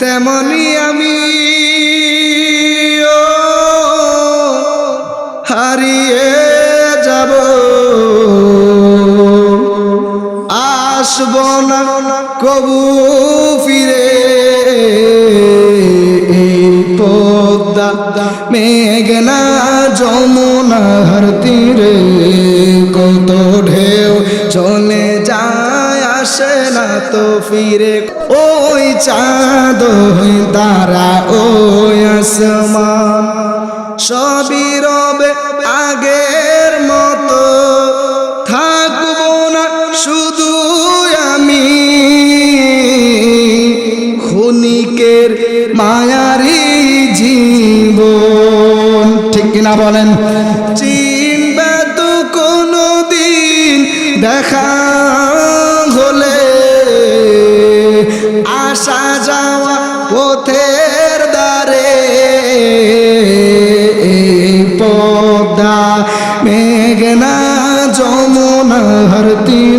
তেমনি আমি হারিয়ে যাব। আসব না, কবু ফিরে পদ্মা, মেঘনা যমুনার তীরে কত ঢেউ চলে যায়। আসে না তো ফিরে। ওই চাঁদ ওই তারা, ওই আসমান। সবই রবে আগের মতো। থাকব না শুধু আমি। ক্ষণিকের মায়ারি জীবন। ঠিক কিনা বলেন? চিনবে তো কোনো দিন দেখা হলে আসা যাওয়া পথের দ্বারে পদা মেঘনা যমুনা তীরে